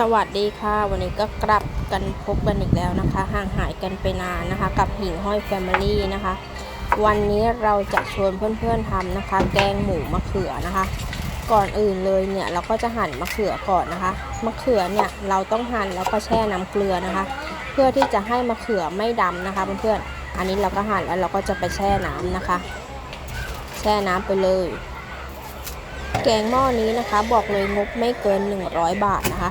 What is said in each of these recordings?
สวัสดีค่ะ วันนี้ก็กลับกันพบกันอีกแล้วนะคะ ห่างหายกันไปนานนะคะ กับหิ่งห้อยแฟมิลี่นะคะ วันนี้เราจะชวนเพื่อนๆทำนะคะ แกงหมูมะเขือนะคะ ก่อนอื่นเลยเนี่ยเราก็จะหั่นมะเขือก่อนนะคะมะเขือเนี่ยเราต้องหั่นแล้วก็แช่น้ำเกลือนะคะ เพื่อที่จะให้มะเขือไม่ดำนะคะเพื่อนๆอันนี้เราก็หั่นแล้วเราก็จะไปแช่น้ำนะคะ แช่น้ำไปเลยแกงหม้อนี้นะคะ บอกเลยงบไม่เกิน 100 บาทนะคะ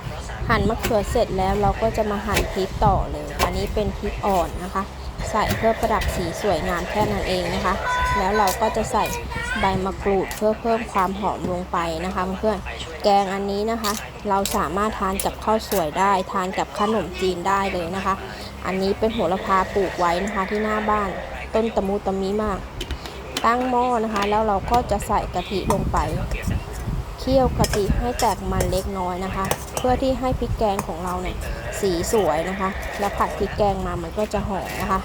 หั่นมะเขือเสร็จแล้วเราก็จะมาหั่นพริกต่อเลย อันนี้เป็นพริกอ่อนนะคะ ใส่เพื่อประดับสีสวยงามแค่นั้นเองนะคะ แล้วเราก็จะใส่ใบมะกรูดเพื่อเพิ่มความหอมลงไปนะคะเพื่อนแกงอันนี้นะคะ เราสามารถทานกับข้าวสวยได้ ทานกับขนมจีนได้เลยนะคะ อันนี้เป็นโหระพาปลูกไว้นะคะที่หน้าบ้าน ต้นตะมูตะมีมาก ตั้งหม้อนะคะ แล้วเราก็จะใส่กะทิลงไป เคี่ยวกะทิให้แตกมันเล็กน้อยนะคะ พื่อที่ให้พริกแกงของเราเนี่ยสีสวยนะคะ แล้วผัดพริกแกงมามันก็จะหอมนะคะ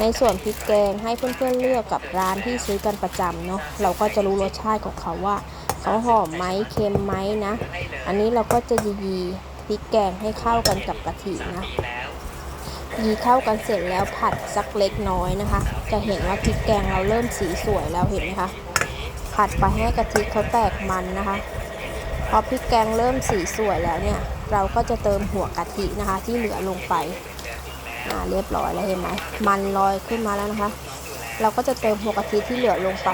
ในส่วนพริกแกงให้เพื่อนๆเลือกกับร้านที่ซื้อกันประจำเนาะเราก็จะรู้รสชาติของเขาว่าเขาหอมไหมเค็มไหมนะ อันนี้เราก็จะยีพริกแกงให้เข้ากันกับกะทินะยีเข้ากันเสร็จแล้วผัดสักเล็กน้อยนะคะ จะเห็นว่าพริกแกงเราเริ่มสีสวยแล้วเห็นไหมคะผัดไปให้กะทิเขาแตกมันนะคะ พอพริกแกงเริ่มสีสวยแล้วเนี่ย เราก็จะเติมหัวกะทินะคะ ที่เหลือลงไปอ่าเรียบร้อยแล้วเห็นไหมมันลอยขึ้นมาแล้วนะคะ เราก็จะเติมหัวกะทิที่เหลือลงไป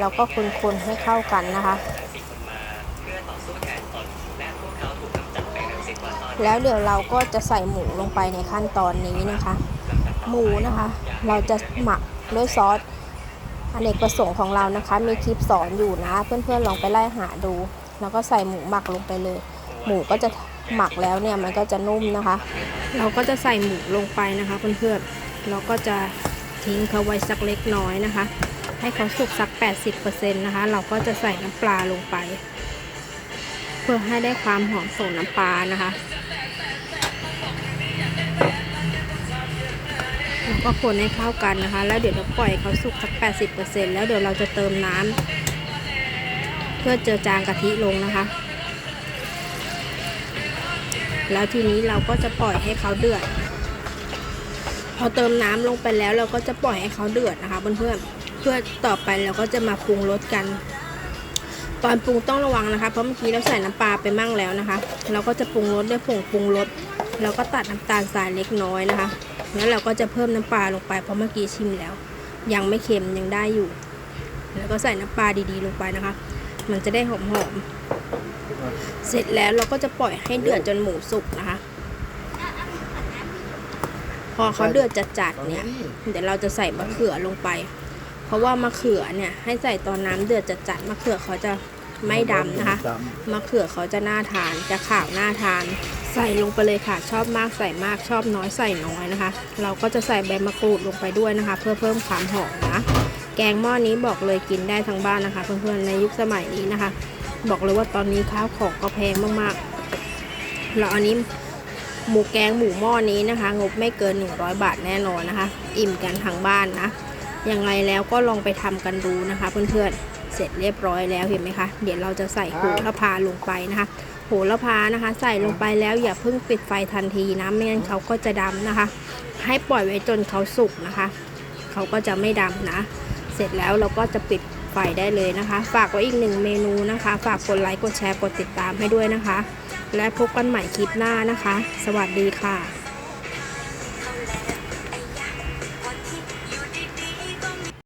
เราก็คนๆให้เข้ากันนะคะแล้วเดี๋ยวเราก็จะใส่หมูลงไปในขั้นตอนนี้นะคะ หมูนะคะ เราจะหมักด้วยซอสอเนกประสงค์ของเรานะคะ มีคลิปสอนอยู่นะ เพื่อนๆลองไปไล่หาดู แล้วก็ใส่หมูหมักลงไปเลย หมูก็จะหมักแล้วเนี่ยมันก็จะนุ่มนะคะ เราก็จะใส่หมูลงไปนะคะเพื่อนๆเราก็จะทิ้งเขาไว้สักเล็กน้อยนะคะ ให้เขาสุกสัก 80%นะคะ เราก็จะใส่น้ำปลาลงไป เพื่อให้ได้ความหอมของน้ำปลานะคะแล้วก็คนให้เข้ากันนะคะ แล้วเดี๋ยวเราปล่อยเขาสุกสัก 80%แล้วเดี๋ยวเราจะเติมน้ำ เพื่อเจือจางกะทิลงนะคะ แล้วทีนี้เราก็จะปล่อยให้เขาเดือด พอเติมน้ำลงไปแล้วเราก็จะปล่อยให้เขาเดือดนะคะเพื่อนๆเพื่อต่อไปเราก็จะมาปรุงรสกัน ตอนปรุงต้องระวังนะคะ เพราะเมื่อกี้เราใส่น้ำปลาไปมั่งแล้วนะคะ เราก็จะปรุงรสด้วยผงปรุงรสแล้วก็ตัดน้ำตาลทรายเล็กน้อยนะคะ แล้วเราก็จะเพิ่มน้ำปลาลงไปเพราะเมื่อกี้ชิมแล้ว ยังไม่เค็มยังได้อยู่ แล้วก็ใส่น้ำปลาดีๆ ลงไปนะคะ มันจะได้หอมๆเสร็จแล้วเราก็จะปล่อยให้เดือดจนหมูสุกนะคะ พอเขาเดือดจัดๆเนี่ย เดี๋ยวเราจะใส่มะเขือลงไป เพราะว่ามะเขือเนี่ย ให้ใส่ตอนน้ำเดือดจัดๆมะเขือเขาจะไม่ดำนะคะ มะเขือเขาจะน่าทาน จะขาวน่าทาน ใส่ลงไปเลยค่ะ ชอบมากใส่มาก ชอบน้อยใส่น้อยนะคะ เราก็จะใส่ใบมะกรูดลงไปด้วยนะคะ เพื่อเพิ่มความหอมนะ แกงหม้อนี้บอกเลยกินได้ทั้งบ้านนะคะเพื่อนๆในยุคสมัยนี้นะคะ บอกเลยว่าตอนนี้ข้าวของก็แพงมากๆแล้วอันนี้หมูแกงหมูหม้อนี้นะคะ งบไม่เกิน 100 บาทแน่นอนนะคะ อิ่มกันทั้งบ้านนะยังไงแล้วก็ลองไปทำกันดูนะคะ เพื่อนๆเสร็จเรียบร้อยแล้วเห็นไหมคะ เดี๋ยวเราจะใส่โหระพาลงไปนะคะ โหระพานะคะ ใส่ลงไปแล้วอย่าเพิ่งปิดไฟทันทีนะไม่งั้นเขาก็จะดำนะคะ ให้ปล่อยไว้จนเขาสุกนะคะ เขาก็จะไม่ดำนะ สร็จแล้วเราก็จะปิดไฟได้เลยนะคะ ฝากไว้อีกหนึ่งเมนูนะคะ ฝากกดไลค์กดแชร์กดติดตามให้ด้วยนะคะ และพบกันใหม่คลิปหน้านะคะ สวัสดีค่ะ